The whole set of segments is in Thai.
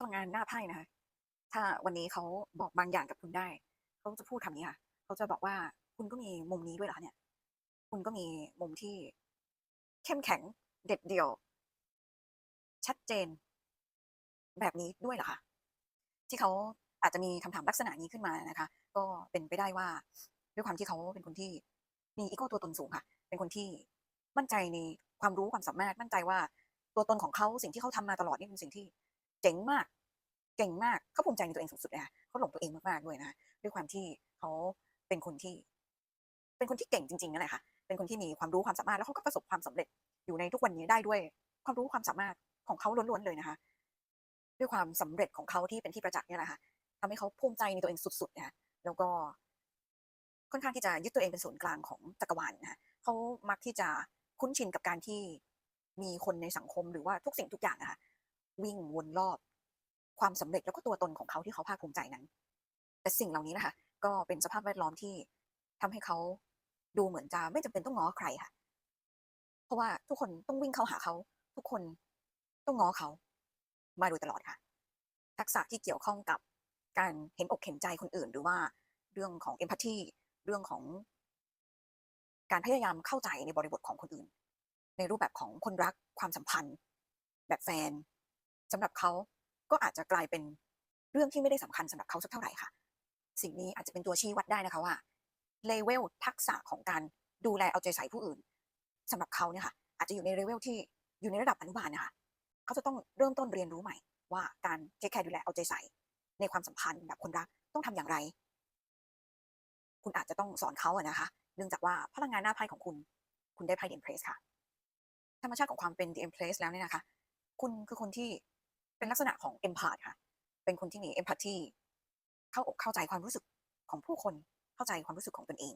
พลังงานหน้าไพ่นะคะ ถ้าวันนี้เขาบอกบางอย่างกับคุณได้ เขาจะพูดคำนี้ค่ะ เขาจะบอกว่าคุณก็มีมุมนี้ด้วยเหรอเนี่ย คุณก็มีมุมที่เข้มแข็งเด็ดเดี่ยว ชัดเจน แบบนี้ด้วยเหรอคะที่เขาอาจจะมีคำถามลักษณะนี้ขึ้นมานะคะ ก็เป็นไปได้ว่า ด้วยความที่เขาเป็นคนที่มีอีโก้ตัวตนสูงค่ะ เป็นคนที่มั่นใจในความรู้ความสามารถมั่นใจว่าตัวตนของเขาสิ่งที่เขาทำมาตลอดนี่เป็นสิ่งที่เจ๋งมาก เก่งมากเขาภูมิใจในตัวเองสุดๆเลยค่ะเขาหลงตัวเองมากๆด้วยนะคะด้วยความที่เขาเป็นคนที่ เป็นคนที่เก่งจริงๆนั่นแหละค่ะ เป็นคนที่มีความรู้ความสามารถแล้วเขาก็ประสบความสำเร็จอยู่ในทุกวันนี้ได้ด้วย ความรู้ความสามารถของเขาล้วนๆเลยนะคะ ด้วยความสำเร็จของเขาที่เป็นที่ประจักษ์เนี่ยแหละค่ะทำให้เขาภูมิใจในตัวเองสุดๆนะคะแล้วก็ ค่อนข้างที่จะยึดตัวเองเป็นศูนย์กลางของจักรวาลนะคะเขามักที่จะคุ้นชินกับการที่มีคนในสังคมหรือว่าทุกสิ่งทุกอย่างนะคะวิ่งวนรอบ ความสำเร็จแล้วก็ตัวตนของเขาที่เขาภาคภูมิใจนั้น แต่สิ่งเหล่านี้นะคะ ก็เป็นสภาพแวดล้อมที่ทำให้เขาดูเหมือนจะไม่จำเป็นต้องง้อใครค่ะ เพราะว่าทุกคนต้องวิ่งเข้าหาเขา ทุกคนต้องง้อเขา มาโดยตลอดค่ะ ทักษะที่เกี่ยวข้องกับการเห็นอกเห็นใจคนอื่น หรือว่าเรื่องของเอมพัตตีเรื่องของการพยายามเข้าใจในบริบทของคนอื่น ในรูปแบบของคนรักความสัมพันธ์ แบบแฟนสำหรับเขา ก็อาจจะกลายเป็นเรื่องที่ไม่ได้สำคัญสำหรับเขาสักเท่าไหร่ค่ะ สิ่งนี้อาจจะเป็นตัวชี้วัดได้นะคะว่าเลเวลทักษะของการดูแลเอาใจใส่ผู้อื่นสำหรับเขาเนี่ยค่ะ อาจจะอยู่ในเลเวลที่อยู่ในระดับอนุบาลนะคะเขาจะต้องเริ่มต้นเรียนรู้ใหม่ ว่าการเทคแคร์ดูแลเอาใจใส่ ในความสัมพันธ์แบบคนรักต้องทำอย่างไร คุณอาจจะต้องสอนเขาอะนะคะ เนื่องจากว่าพลังงานหน้าไพ่ของคุณ คุณได้ไพ่เดมเพรสค่ะ ธรรมชาติของความเป็นเดมเพรสแล้วเนี่ยนะคะ คุณคือคนที่ เป็นลักษณะของเอมพาธค่ะ เป็นคนที่มีเอมพัตตีเข้าอกเข้าใจความรู้สึกของผู้คนเข้าใจความรู้สึกของตนเอง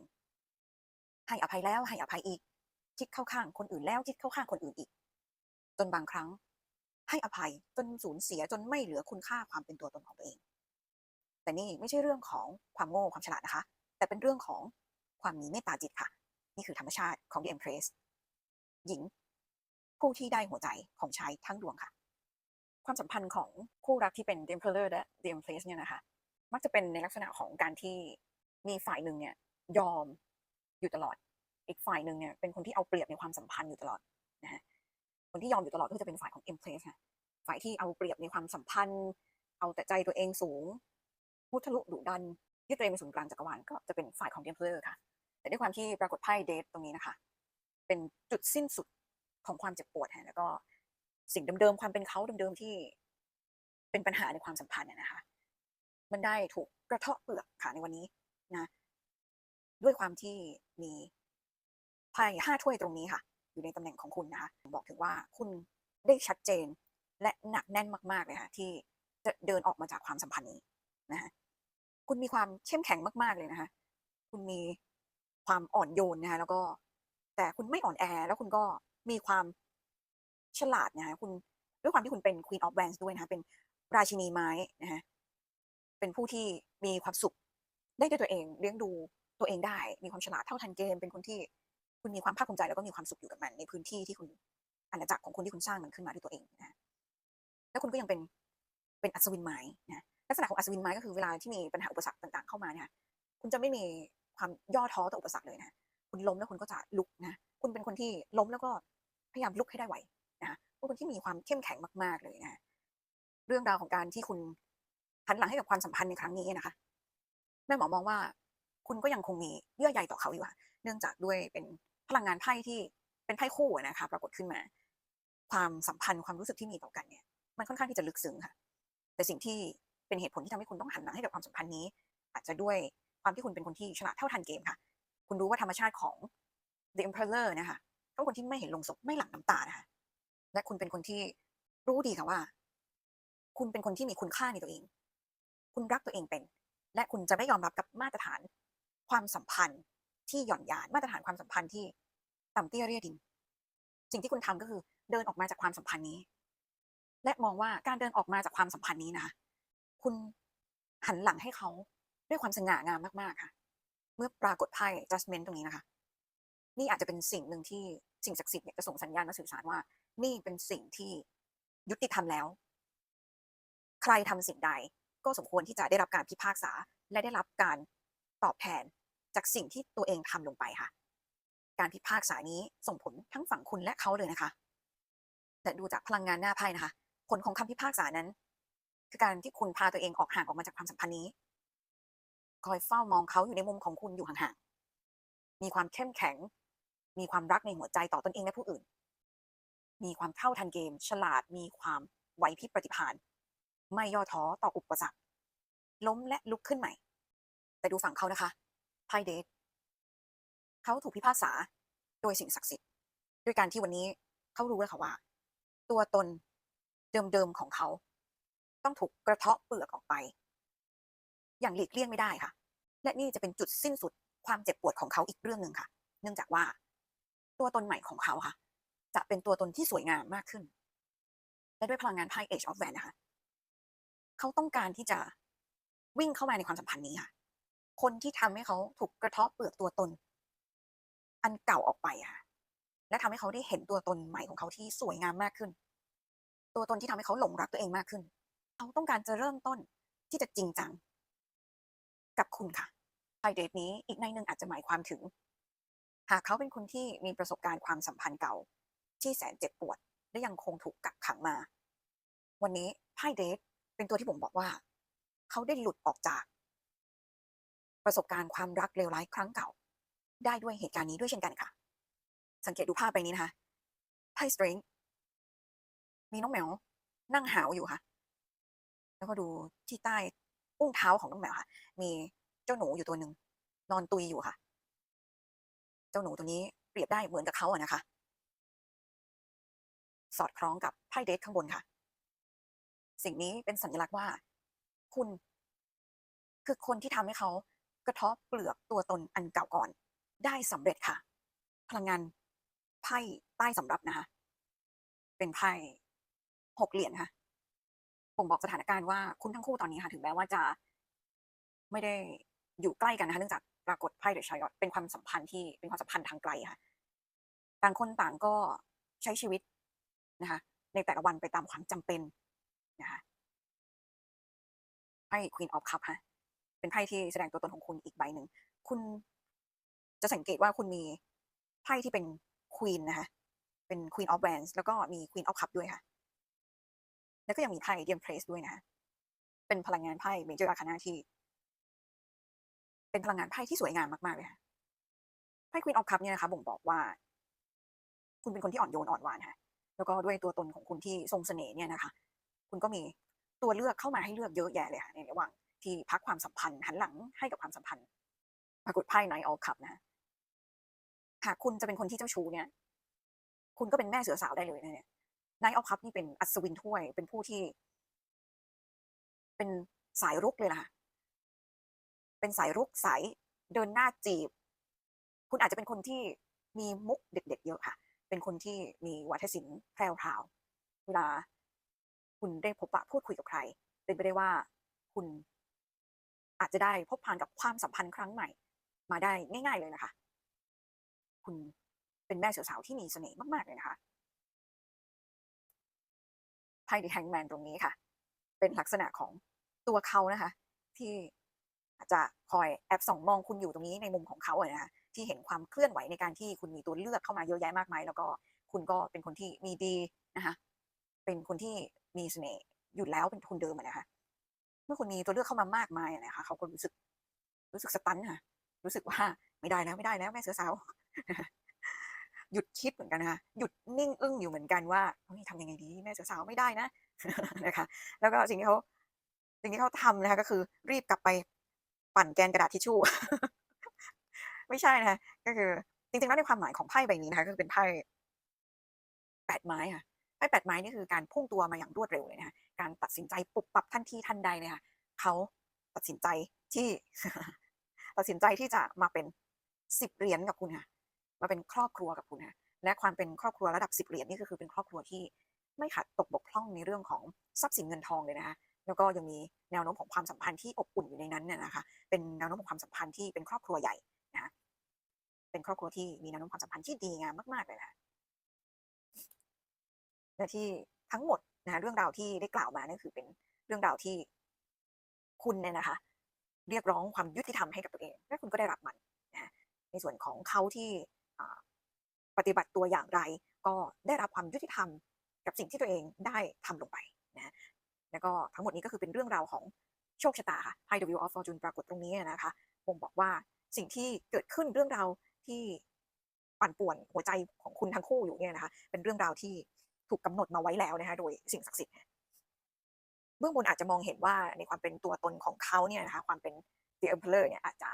ให้อภัยแล้วให้อภัยอีก คิดเข้าข้างคนอื่นแล้วคิดเข้าข้างคนอื่นอีก จนบางครั้ง ให้อภัยจนสูญเสียจนไม่เหลือคุณค่าความเป็นตัวตนของตัวเอง แต่นี่ไม่ใช่เรื่องของความโง่ความฉลาดนะคะ แต่เป็นเรื่องของความมีเมตตาจิตค่ะ นี่คือธรรมชาติของ The Empress หญิง ผู้ที่ได้หัวใจของชายทั้งดวงค่ะ ความสัมพันธ์ของคู่รักที่เป็น The Emperor และ The Empress เนี่ยนะคะ มักจะเป็นในลักษณะของการที่มีฝ่ายหนึ่งเนี่ยยอมอยู่ตลอด อีกฝ่ายหนึ่งเนี่ยเป็นคนที่เอาเปรียบในความสัมพันธ์อยู่ตลอดนะฮะคนที่ยอมอยู่ตลอดก็จะเป็นฝ่ายของ Empress ค่ะฝ่ายที่เอาเปรียบในความสัมพันธ์ เอาแต่ใจตัวเองสูงมุทะลุดุดันยึดตัวเองเป็นศูนย์กลางจักรวาลก็จะเป็นฝ่ายของ The Emperor ค่ะ แต่ด้วยความที่ปรากฏไพ่เดทตรงนี้นะคะ เป็นจุดสิ้นสุดของความเจ็บปวดฮะแล้วก็ สิ่งเดิมๆความเป็นเขาเดิมๆที่ เป็นปัญหาในความสัมพันธ์น่ะนะคะ มันได้ถูกกระเทาะเปลือกค่ะในวันนี้นะ ด้วยความที่มีไพ่ห้าถ้วยตรงนี้ค่ะ อยู่ในตำแหน่งของคุณนะคะบอกถึงว่าคุณได้ชัดเจนและหนักแน่นมากๆเลยค่ะที่จะเดินออกมาจากความสัมพันธ์นี้นะคะคุณมีความเข้มแข็งมากๆเลยนะคะ คุณมีความอ่อนโยนนะคะแล้วก็ แต่คุณไม่อ่อนแอ แล้วคุณก็มีความ ฉลาดนะคะคุณด้วยความที่คุณเป็น Queen of Wands ด้วยนะคะเป็นราชินีไม้นะคะเป็นผู้ที่มีความสุขได้ด้วยตัวเองเลี้ยงดูตัวเองได้ มีความฉลาดเท่าทันเกม เป็นคนที่คุณมีความภาคภูมิใจแล้วก็มีความสุขอยู่กับมัน ในพื้นที่ที่คุณอาณาจักรของคุณที่คุณสร้างมันขึ้นมาด้วยตัวเองนะแล้วคุณก็ยังเป็นเป็นอัศวินไม้นะลักษณะของอัศวินไม้ก็คือเวลาที่มีปัญหาอุปสรรคต่าง ๆเข้ามาเนี่ยคุณจะไม่มีความย่อท้อต่ออุปสรรคเลยนะคุณล้มแล้วคุณก็จะลุกนะคุณเป็นคนที่ล้มแล้วก็พยายามลุกให้ได้ไว เป็นคนที่มีความเข้มแข็งมากๆเลยนะเรื่องราวของการที่คุณหันหลังให้กับความสัมพันธ์ในครั้งนี้นะคะ แม่หมอมองว่า คุณก็ยังคงมีเยื่อใยต่อเขาอยู่ค่ะเนื่องจากด้วยเป็นพลังงานไพ่ที่เป็นไพ่คู่นะคะปรากฏขึ้นมา ความสัมพันธ์ความรู้สึกที่มีต่อกันเนี่ย มันค่อนข้างที่จะลึกซึ้งค่ะ แต่สิ่งที่เป็นเหตุผลที่ทำให้คุณต้องหันหลังให้กับความสัมพันธ์นี้ อาจจะด้วยความที่คุณเป็นคนที่ฉลาดเท่าทันเกมค่ะ คุณรู้ว่าธรรมชาติของ The Emperor นะคะเขาเป็นคนที่ไม่เห็นลงศพไม่หลั่งน้ำตานะคะ และคุณเป็นคนที่รู้ดีค่ะว่า คุณเป็นคนที่มีคุณค่าในตัวเอง คุณรักตัวเองเป็น และคุณจะไม่ยอมรับกับมาตรฐาน ความสัมพันธ์ที่หย่อนยานมาตรฐานความสัมพันธ์ที่ต่ำเตี้ยเรียดิน สิ่งที่คุณทำก็คือเดินออกมาจากความสัมพันธ์นี้ และมองว่าการเดินออกมาจากความสัมพันธ์นี้นะคะคุณหันหลังให้เขาด้วยความสง่างามมากๆค่ะ เมื่อปรากฏไพ่ judgment ตรงนี้นะคะ นี่อาจจะเป็นสิ่งหนึ่งที่สิ่งศักดิ์สิทธิ์เนี่ยจะส่งสัญญาณมาสื่อสารว่า นี่เป็นสิ่งที่ยุติธรรมแล้ว ใครทำสิ่งใดก็สมควรที่จะได้รับการพิพากษา และได้รับการตอบแทนจากสิ่งที่ตัวเองทำลงไปค่ะ การพิพากษานี้ส่งผลทั้งฝั่งคุณและเขาเลยนะคะ แต่ดูจากพลังงานหน้าไพ่นะคะ ผลของคำพิพากษานั้น คือการที่คุณพาตัวเองออกห่างออกมาจากความสัมพันธ์นี้ คอยเฝ้ามองเขาอยู่ในมุมของคุณอยู่ห่างๆ มีความเข้มแข็ง มีความรักในหัวใจต่อตนเองและผู้อื่น มีความเท่าทันเกม ฉลาดมีความไหวพริบปฏิภาณไม่ย่อท้อต่ออุปสรรคล้มและลุกขึ้นใหม่ แต่ดูฝั่งเขานะคะไพ่เดทเขาถูกพิพากษาโดยสิ่งศักดิ์สิทธิ์ด้วยการที่วันนี้เขารู้แล้วค่ะว่า ตัวตนเดิมๆของเขา ต้องถูกกระเทาะเปลือกออกไป อย่างหลีกเลี่ยงไม่ได้ค่ะ และนี่จะเป็นจุดสิ้นสุดความเจ็บปวดของเขาอีกเรื่องหนึ่งค่ะ เนื่องจากว่า ตัวตนใหม่ของเขาค่ะ จะเป็นตัวตนที่สวยงามมากขึ้น และด้วยพลังงานไพ่ Age of w a n นะคะ เขาต้องการที่จะวิ่งเข้ามาในความสัมพันธ์นี้ค่ะ คนที่ทำให้เขาถูกกระเทาะเปลือกตัวตน อันเก่าออกไปค่ะ และทำให้เขาได้เห็นตัวตนใหม่ของเขาที่สวยงามมากขึ้น ตัวตนที่ทำให้เขาหลงรักตัวเองมากขึ้น เขาต้องการจะเริ่มต้นที่จะจริงจัง กับคุณค่ะไพ่เดทนี้อีกในหนึ่งอาจจะหมายความถึง หากเขาเป็นคนที่มีประสบการณ์ความสัมพันธ์เก่า ที่แสนเจ็บปวด และยังคงถูกกักขังมา วันนี้ไพ่เดทเป็นตัวที่ผมบอกว่า เขาได้หลุดออกจาก ประสบการณ์ความรักเลวร้ายครั้งเก่า ได้ด้วยเหตุการณ์นี้ด้วยเช่นกันค่ะ สังเกตดูภาพไปนี้นะคะไพ่สตริงมีน้องแมวนั่งหาวอยู่ค่ะ แล้วก็ดูที่ใต้อุ้งเท้าของน้องแมวค่ะ มีเจ้าหนูอยู่ตัวหนึ่งนอนตุยอยู่ค่ะ เจ้าหนูตัวนี้เปรียบได้เหมือนกับเขาอะนะคะ สอดคล้องกับไพ่เดทข้างบนค่ะ สิ่งนี้เป็นสัญลักษณ์ว่า คุณ คือคนที่ทำให้เขากระทาะเปลือกตัวตนอันเก่าก่อน ได้สำเร็จค่ะ พลังงานไพ่ใต้สำรับนะคะเป็นไพ่หกเหรียญค่ะผมบอกสถานการณ์ว่าคุณทั้งคู่ตอนนี้ค่ะ ถึงแม้ว่าจะ ไม่ได้อยู่ใกล้กันนะคะเนื่องจากปรากฏไพ่เดอะชายอตเป็นความสัมพันธ์ที่เป็นความสัมพันธ์ทางไกลค่ะ ต่างคนต่างก็ใช้ชีวิต นะคะในแต่ละวันไปตามความจำเป็นนะคะไพ่ Queen of Cup ค่ะเป็นไพ่ที่แสดงตัวตนของคุณอีกใบหนึ่ง คุณจะสังเกตว่าคุณมีไพ่ที่เป็น Queen นะคะเป็น Queen of Wands แล้วก็มี Queen of Cup ด้วยค่ะ แล้วก็ยังมีไพ่ d e m p r e s s ด้วยนะคะเป็นพลังงานไพ่ Major Arcana ที่ เป็นพลังงานไพ่ที่สวยงามมากๆเลยค่ะไพ่ Queen of Cup เนี่ยนะคะบ่งบอกว่า คุณเป็นคนที่อ่อนโยนอ่อนหวานค่ะ แล้วก็ด้วยตัวตนของคุณที่ทรงเสน่ห์เนี่ยนะคะ คุณก็มีตัวเลือกเข้ามาให้เลือกเยอะแยะเลยค่ะในระหว่างที่พักความสัมพันธ์หันหลังให้กับความสัมพันธ์ ปรากฏไพ่ Knight of Cup นะหากคุณจะเป็นคนที่เจ้าชู้เนี่ย คุณก็เป็นแม่เสือสาวได้เลยนะเนี่ย Knight of Cup นี่เป็นอัศวินถ้วย เป็นผู้ที่ เป็นสายรุกเลยล่ะ เป็นสายรุกสายเดินหน้าจีบ คุณอาจจะเป็นคนที่มีมุกเด็ดๆเยอะค่ะ เป็นคนที่มีวัฒศิลป์แพรวเวลาคุณได้พบปะพูดคุยกับใคร เป็นไปได้ว่าคุณอาจจะได้พบผ่านกับความสัมพันธ์ครั้งใหม่ มาได้ง่าย ๆเลยนะคะ คุณเป็นแม่สาวๆที่มีเสน่ห์มากๆเลยนะคะไพ่ดิแฮงแมนตรงนี้ค่ะ เป็นลักษณะของตัวเขานะคะ ที่อาจจะคอยแอบส่องมองคุณอยู่ตรงนี้ในมุมของเขาอะนะคะ ที่เห็นความเคลื่อนไหวในการที่คุณมีตัวเลือกเข้ามาเยอะแยะมากมายแล้วก็คุณก็เป็นคนที่มีดีนะคะเป็นคนที่มีเสน่ห์อยู่แล้วเป็นทุนเดิมนะคะเมื่อคุณมีตัวเลือกเข้ามามากมายอะนะคะเขาก็รู้สึก รู้สึกสตันค่ะ รู้สึกว่าไม่ได้แล้วไม่ได้แล้วแม่เสือสาวหยุดคิดเหมือนกันนะคะหยุดนิ่งอึ้งอยู่เหมือนกันว่าเฮ้ยทำยังไงดี แม่เสือสาวไม่ได้นะนะคะ แล้วก็สิ่งที่เขาสิ่งที่เขาทำนะคะก็คือรีบกลับไปปั่นแกนกระดาษทิชชู่ ไม่ใช่นะคะก็คือ จริงๆแล้วในความหมายของไพ่ใบนี้นะคะก็คือเป็นไพ่แปดไม้ค่ะไพ่แปดไม้นี่คือการพุ่งตัวมาอย่างรวดเร็วเลยนะคะการตัดสินใจปุบปับทันทีทันใดเลยค่ะเขาตัดสินใจที่ ตัดสินใจที่จะมาเป็นสิบเหรียญกับคุณค่ะมาเป็นครอบครัวกับคุณค่ะและความเป็นครอบครัวระดับสิบเหรียญนี่ก็คือเป็นครอบครัวที่ไม่ขาดตกบกพร่องในเรื่องของทรัพย์สินเงินทองเลยนะคะแล้วก็ยังมีแนวโน้มของความสัมพันธ์ที่อบอุ่นอยู่ในนั้นเนี่ยนะคะ เป็นแนวโน้มของความสัมพันธ์ที่เป็นครอบครัวใหญ่ เป็นครอบครัวที่มีแนวโน้มความสัมพันธ์ที่ดีงามมากๆเลยนะคะและที่ทั้งหมดนะคะเรื่องราวที่ได้กล่าวมานั่คือเป็นเรื่องราวที่คุณเนี่ยนะคะ เรียกร้องความยุติธรรมให้กับตัวเอง และคุณก็ได้รับมันนะในส่วนของเขาที่ปฏิบัติตัวอย่างไร ก็ได้รับความยุติธรรม กับสิ่งที่ตัวเองได้ทำลงไปนะแล้วก็ทั้งหมดนี้ก็คือเป็นเรื่องราวของโชคชะตาค่ะไพ่ The Wheel of Fortune ปรากฏตรงนี้นะคะบ่งบอกว่าสิ่งที่เกิดขึ้นเรื่องราว ที่ปั่นป่วนหัวใจของคุณทั้งคู่อยู่เนี่ยนะคะ เป็นเรื่องราวที่ถูกกำหนดมาไว้แล้วนะคะโดยสิ่งศักดิ์สิทธิ์เบื้องบนอาจจะมองเห็นว่าในความเป็นตัวตนของเขาเนี่ยนะคะ ความเป็น The Emperor เนี่ยอาจจะ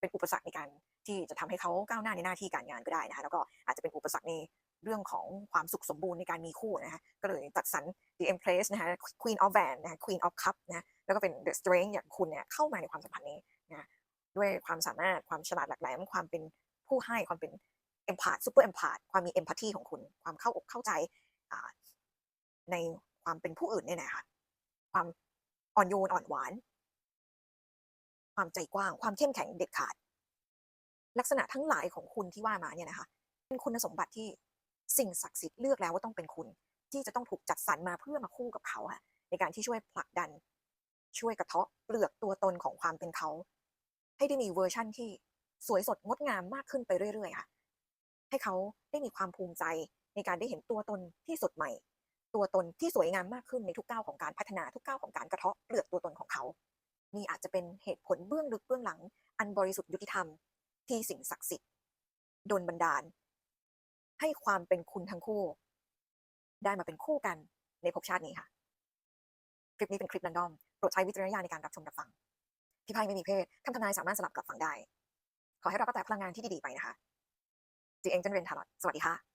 เป็นอุปสรรคในการที่จะทำให้เขาก้าวหน้าในหน้าที่การงานก็ได้นะคะแล้วก็อาจจะเป็นอุปสรรคในเรื่องของความสุขสมบูรณ์ในการมีคู่นะคะก็เลยจัดสรร The Empress นะคะ Queen of Wands นะคะ Queen of Cup นะแล้วก็เป็น The Strength อย่างคุณเนี่ยเข้ามาในความสัมพันธ์นี้นะด้วยความสามารถความฉลาดหลากหลายความเป็น ผู้ให้ความเป็น empath super empath ความมี empathy ของคุณ ความเข้าอกเข้าใจในความเป็นผู้อื่นเนี่ยนะคะความอ่อนโยนอ่อนหวาน ความใจกว้าง ความเข้มแข็งเด็ดขาด ลักษณะทั้งหลายของคุณที่ว่ามาเนี่ยนะคะเป็นคุณสมบัติที่สิ่งศักดิ์สิทธิ์เลือกแล้วว่าต้องเป็นคุณ ที่จะต้องถูกจัดสรรมาเพื่อมาคู่กับเขาอะในการที่ช่วยผลักดัน ช่วยกระเทาะเปลือกตัวตนของความเป็นเขา ให้ได้มีเวอร์ชั่นที่ สวยสดงดงามมากขึ้นไปเรื่อยๆค่ะ ให้เขาได้มีความภูมิใจในการได้เห็นตัวตนที่สดใหม่ ตัวตนที่สวยงามมากขึ้นในทุกก้าวของการพัฒนาทุกก้าวของการกระเทาะเปลือกตัวตนของเขานี่อาจจะเป็นเหตุผลเบื้องลึกเบื้องหลัง อันบริสุทธิ์ยุติธรรม ที่สิ่งศักดิ์สิทธิ์โดนบันดาล ให้ความเป็นคุณทั้งคู่ ได้มาเป็นคู่กันในภพชาตินี้ค่ะ คลิปนี้เป็นคลิปรันดอมโปรดใช้วิจารณญาณในการรับชมรับฟัง ที่ไพ่ไม่มีเพศคำทำนายสามารถสลับกลับฟังได้ ขอให้เราก็แต่พลังงานที่ดีๆไปนะคะจีเองจันเรนทารอดสวัสดีค่ะ